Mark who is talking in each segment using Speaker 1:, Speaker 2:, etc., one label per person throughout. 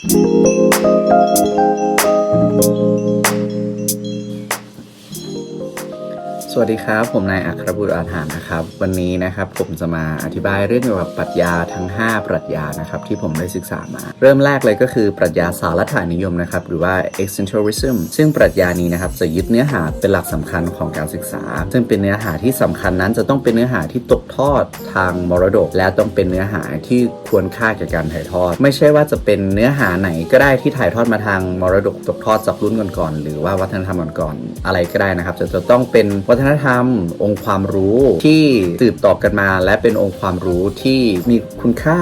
Speaker 1: ส วัสดีครับ ผมนายอัครบุตรอาถานนะครับ วันนี้นะครับผมจะมาอธิบายเรื่องเกี่ยวกับปรัชญาทั้ง 5 ปรัชญานะครับที่ผมได้ศึกษามา เริ่มแรกเลยก็คือปรัชญาสารฐานิยมนะครับหรือว่า existentialism ซึ่งปรัชญานี้นะครับจะยึดเนื้อหาเป็นหลักสำคัญของการศึกษา ซึ่งเป็นเนื้อหาที่สำคัญนั้นจะต้องเป็นเนื้อหาที่ตกทอดทางมรดก และต้องเป็นเนื้อหาที่ควรค่าแก่การถ่ายทอด ไม่ใช่ว่าจะเป็นเนื้อหาไหนก็ได้ที่ถ่ายทอดมาทางมรดกตกทอดจากรุ่นก่อนๆหรือว่าวัฒนธรรมก่อนๆอะไรก็ได้นะครับจะจะต้องเป็นวัฒนธรรม องค์ความรู้ที่สืบต่อกันมา และเป็นองค์ความรู้ที่มีคุณค่า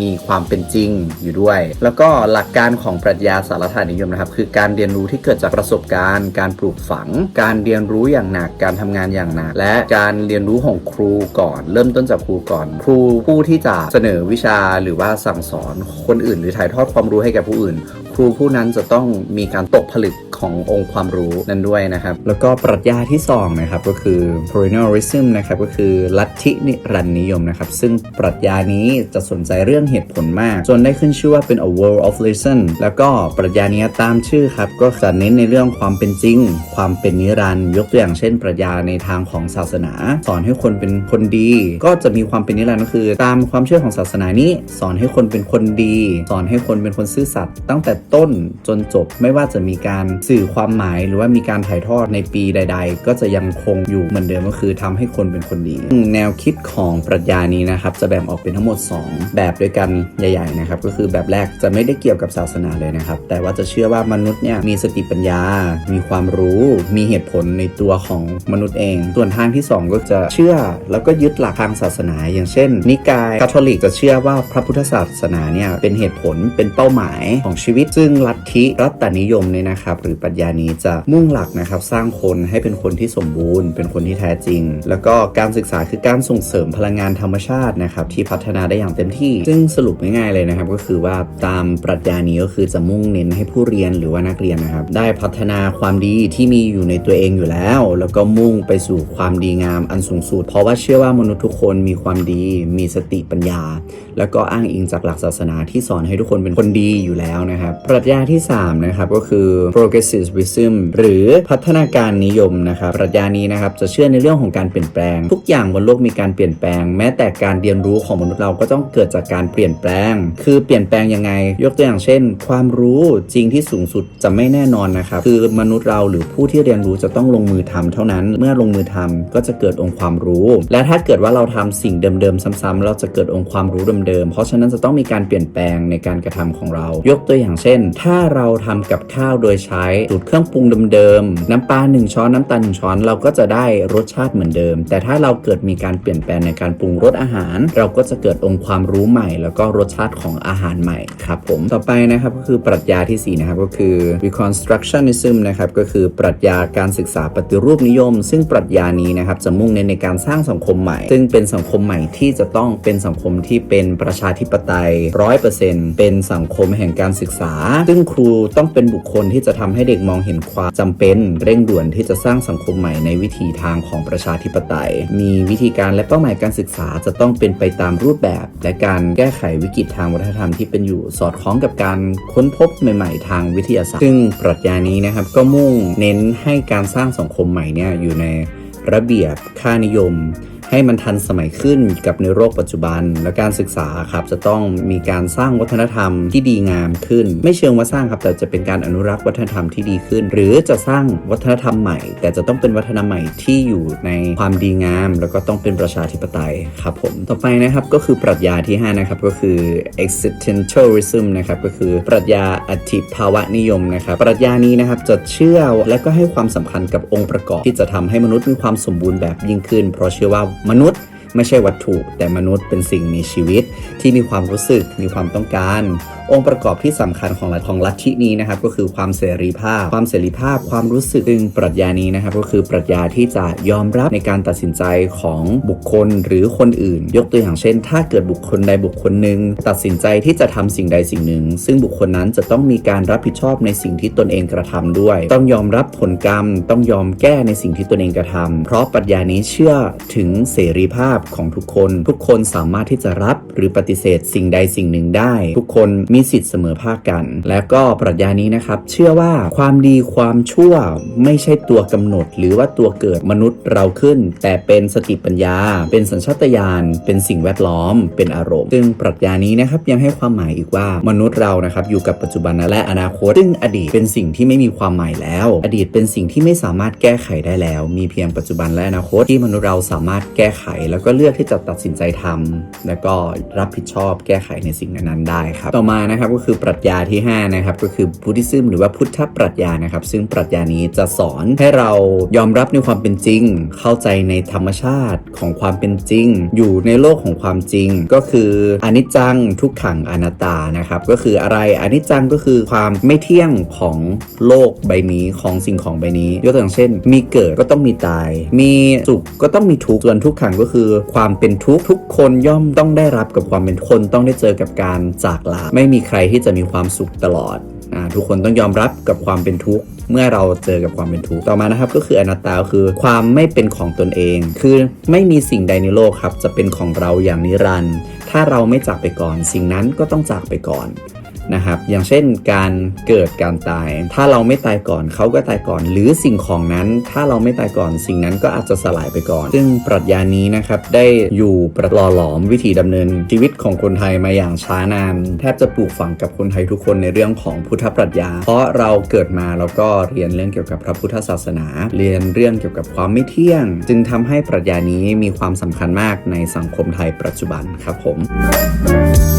Speaker 1: มีความเป็นจริงอยู่ด้วย แล้วก็หลักการของปรัชญาสารฐานิยมนะครับ คือการเรียนรู้ที่เกิดจากประสบการณ์ การปลูกฝัง การเรียนรู้อย่างหนักการทำงานอย่างหนักและการเรียนรู้ของครูก่อน เริ่มต้นจากครูก่อน ครูผู้ที่จะเสนอวิชาหรือว่าสั่งสอนคนอื่น หรือถ่ายทอดความรู้ให้แก่ผู้อื่น ครูผู้นั้นจะต้องมีการตกผลึกขององค์ความรู้นั้นด้วยนะครับ แล้วก็ปรัชญาที่สองนะครับก็คือ perennialism นะครับก็คือลัทธินิรันนิยมนะครับ ซึ่งปรัชญานี้จะสนใจเรื่องเหตุผลมาก จนได้ขึ้นชื่อว่าเป็น a world of reason แล้วก็ปรัชญานี้ตามชื่อครับ ก็จะเน้นในเรื่องความเป็นจริง ความเป็นนิรันย์ยกตัวอย่างเช่น ปรัชญาในทางของศาสนา สอนให้คนเป็นคนดี ก็จะมีความเป็นนิรันดร์ก็คือ ตามความเชื่อของศาสนานี้ สอนให้คนเป็นคนดี สอนให้คนเป็นคนซื่อสัตย์ตั้งแต่ต้นจนจบไม่ว่าจะมีการสื่อความหมายหรือว่ามีการถ่ายทอดในปีใด ๆ ก็จะยังคงอยู่เหมือนเดิมก็คือทำให้คนเป็นคนดี แนวคิดของปรัชญานี้นะครับจะแบ่งออกเป็นทั้งหมด 2 แบบด้วยกันใหญ่ ๆ นะครับ ก็คือแบบแรกจะไม่ได้เกี่ยวกับศาสนาเลยนะครับ แต่ว่าจะเชื่อว่ามนุษย์เนี่ยมีสติปัญญา มีความรู้ มีเหตุผลในตัวของมนุษย์เอง ส่วนทางที่ 2 ก็จะเชื่อแล้วก็ยึดหลักทางศาสนา อย่างเช่น นิกายคาทอลิกจะเชื่อว่าพระพุทธศาสนาเนี่ยเป็นเหตุผลเป็นเป้าหมายของชีวิตซึ่ึ่งลัทธิรัตตนิยมเนี่ยนะครับ หรือปรัชญานี้จะมุ่งหลักนะครับ สร้างคนให้เป็นคนที่สมบูรณ์ เป็นคนที่แท้จริง แล้วก็การศึกษาคือการส่งเสริมพลังงานธรรมชาตินะครับที่พัฒนาได้อย่างเต็มที่ ซึ่งสรุปง่ายๆเลยนะครับ ก็คือว่าตามปรัชญานี้ก็คือจะมุ่งเน้นให้ผู้เรียนหรือว่านักเรียนนะครับ ได้พัฒนาความดีที่มีอยู่ในตัวเองอยู่แล้ว แล้วก็มุ่งไปสู่ความดีงามอันสูงสุดเพราะว่าเชื่อว่ามนุษย์ทุกคนมีความดี มีสติปัญญา แล้วก็อ้างอิงจากหลักศาสนาที่สอนให้ทุกคนเป็นคนดีอยู่แล้วนะครับปรัชญาที่ 3 นะครับ ก็คือ progressivism หรือพัฒนาการนิยมนะครับ ปรัชญานี้นะครับจะเชื่อในเรื่องของการเปลี่ยนแปลง ทุกอย่างบนโลกมีการเปลี่ยนแปลง แม้แต่การเรียนรู้ของมนุษย์เราก็ต้องเกิดจากการเปลี่ยนแปลง คือเปลี่ยนแปลงยังไง ยกตัวอย่างเช่น ความรู้จริงที่สูงสุดจะไม่แน่นอนนะครับ คือมนุษย์เราหรือผู้ที่เรียนรู้จะต้องลงมือทำเท่านั้น เมื่อลงมือทำก็จะเกิดองค์ความรู้ และถ้าเกิดว่าเราทำสิ่งเดิมๆซ้ำๆเราจะเกิดองค์ความรู้เดิมๆ เพราะฉะนั้นจะต้องมีการเปลี่ยนแปลงในการกระทำของเรา ยกตัวอย่างเช่นถ้าเราทำกับข้าวโดยใช้สูตรเครื่องปรุงเดิมๆ น้ำปลา1 ช้อน น้ำตาล1ช้อน เราก็จะได้รสชาติเหมือนเดิม แต่ถ้าเราเกิดมีการเปลี่ยนแปลงในการปรุงรสอาหาร เราก็จะเกิดองค์ความรู้ใหม่ แล้วก็รสชาติของอาหารใหม่ครับผม ต่อไปนะครับก็คือปรัชญาที่สี่นะครับก็คือ reconstructionism นะครับก็คือปรัชญาการศึกษาปฏิรูปนิยม ซึ่งปรัชญานี้นะครับจะมุ่งเน้นในการสร้างสังคมใหม่ ซึ่งเป็นสังคมใหม่ที่จะต้องเป็นสังคมที่เป็นประชาธิปไตยร้อยเปอร์เซ็นต์เป็นสังคมแห่งการศึกษาซึ่งครูต้องเป็นบุคคลที่จะทำให้เด็กมองเห็นความจำเป็นเร่งด่วนที่จะสร้างสังคมใหม่ในวิถีทางของประชาธิปไตย มีวิธีการและเป้าหมายการศึกษาจะต้องเป็นไปตามรูปแบบ และการแก้ไขวิกฤตทางวัฒนธรรมที่เป็นอยู่สอดคล้องกับการค้นพบใหม่ ๆ ทางวิทยาศาสตร์ซึ่งปรัชญานี้นะครับก็มุ่งเน้นให้การสร้างสังคมใหม่เนี่ยอยู่ในระเบียบค่านิยม ให้มันทันสมัยขึ้นกับในโลกปัจจุบัน และการศึกษาครับจะต้องมีการสร้างวัฒนธรรมที่ดีงามขึ้น ไม่เชิงว่าสร้างครับแต่จะเป็นการอนุรักษ์วัฒนธรรมที่ดีขึ้น หรือจะสร้างวัฒนธรรมใหม่ แต่จะต้องเป็นวัฒนธรรมใหม่ที่อยู่ในความดีงาม แล้วก็ต้องเป็นประชาธิปไตยครับผมต่อไปนะครับก็คือปรัชญาที่ 5 นะครับก็คือ existentialism นะครับก็คือปรัชญาอธิภาวะนิยมนะครับปรัชญานี้นะครับจะเชื่อและก็ให้ความสำคัญกับองค์ประกอบ ที่จะทำให้มนุษย์มีความสมบูรณ์แบบยิ่งขึ้น เพราะเชื่อว่ามนุษย์ ไม่ใช่วัตถุ แต่มนุษย์เป็นสิ่งมีชีวิต ที่มีความรู้สึกมีความต้องการ องค์ประกอบที่สำคัญของลัทของลัทธินี้นะครับก็คือความเสรีภาพ ความเสรีภาพความรู้สึกซึ่งปรัชญานี้นะครับก็คือปรัชญาที่จะยอมรับในการตัดสินใจของบุคคลหรือคนอื่น ยกตัวอย่างเช่น ถ้าเกิดบุคคลใดบุคคลหนึ่งตัดสินใจที่จะทำสิ่งใดสิ่งหนึ่ง ซึ่งบุคคลนั้นจะต้องมีการรับผิดชอบในสิ่งที่ตนเองกระทำด้วย ต้องยอมรับผลกรรม ต้องยอมแก้ในสิ่งที่ตนเองกระทำเพราะปรัชญานี้เชื่อถึงเสรีภาพับของทุกคน ทุกคนสามารถที่จะรับหรือปฏิเสธสิ่งใดสิ่งหนึ่งได้ ทุกคนมีสิทธิ์เสมอภาคกัน และก็ปรัชญานี้นะครับ เชื่อว่าความดีความชั่วไม่ใช่ตัวกำหนด หรือว่าตัวเกิดมนุษย์เราขึ้น แต่เป็นสติปัญญา เป็นสัญชาตญาณเป็นสิ่งแวดล้อม เป็นอารมณ์ ซึ่งปรัชญานี้นะครับยังให้ความหมายอีกว่ามนุษย์เรานะครับอยู่กับปัจจุบันและอนาคตซึ่งอดีตเป็นสิ่งที่ไม่มีความหมายแล้ว อดีตเป็นสิ่งที่ไม่สามารถแก้ไขได้แล้ว มีเพียงปัจจุบันและอนาคตที่มนุษย์เราสามารถแก้ไขแล้วก็เลือกที่จะตัดสินใจทำแล้วก็รับผิดชอบแก้ไขในสิ่งนั้นๆได้ครับ ต่อมานะครับก็คือปรัชญาที่ห้านะครับก็คือพุทธิซึมหรือว่าพุทธปรัชญานะครับ ซึ่งปรัชญานี้จะสอนให้เรายอมรับในความเป็นจริง เข้าใจในธรรมชาติของความเป็นจริง อยู่ในโลกของความจริง ก็คืออนิจจังทุกขังอนัตตานะครับ ก็คืออะไรอนิจจังก็คือความไม่เที่ยงของโลกใบนี้ของสิ่งของใบนี้ยกตัวอย่างเช่น มีเกิดก็ต้องมีตาย มีสุขก็ต้องมีทุกข์ส่วนทุกขังก็คือความเป็นทุกข์ทุกคนย่อมต้องได้รับกับความเป็นคนต้องได้เจอกับการจากลาไม่มีใครที่จะมีความสุขตลอดทุกคนต้องยอมรับกับความเป็นทุกข์เมื่อเราเจอกับความเป็นทุกข์ต่อมานะครับ ก็คืออนัตตาคือความไม่เป็นของตนเอง คือไม่มีสิ่งใดในโลกครับ จะเป็นของเราอย่างนิรันดร์ถ้าเราไม่จากไปก่อน สิ่งนั้นก็ต้องจากไปก่อน นะครับ อย่างเช่นการเกิดการตาย ถ้าเราไม่ตายก่อนเขาก็ตายก่อน หรือสิ่งของนั้น ถ้าเราไม่ตายก่อนสิ่งนั้นก็อาจจะสลายไปก่อน ซึ่งปรัชญานี้นะครับได้อยู่ประหล่อหลอมวิถีดำเนิน ชีวิตของคนไทยมาอย่างช้านาน แทบจะปลูกฝังกับคนไทยทุกคนในเรื่องของพุทธปรัชญา เพราะเราเกิดมาแล้วก็เรียนเรื่องเกี่ยวกับพระพุทธศาสนา เรียนเรื่องเกี่ยวกับความไม่เที่ยง จึงทำให้ปรัชญานี้มีความสำคัญมากในสังคมไทยปัจจุบันครับผม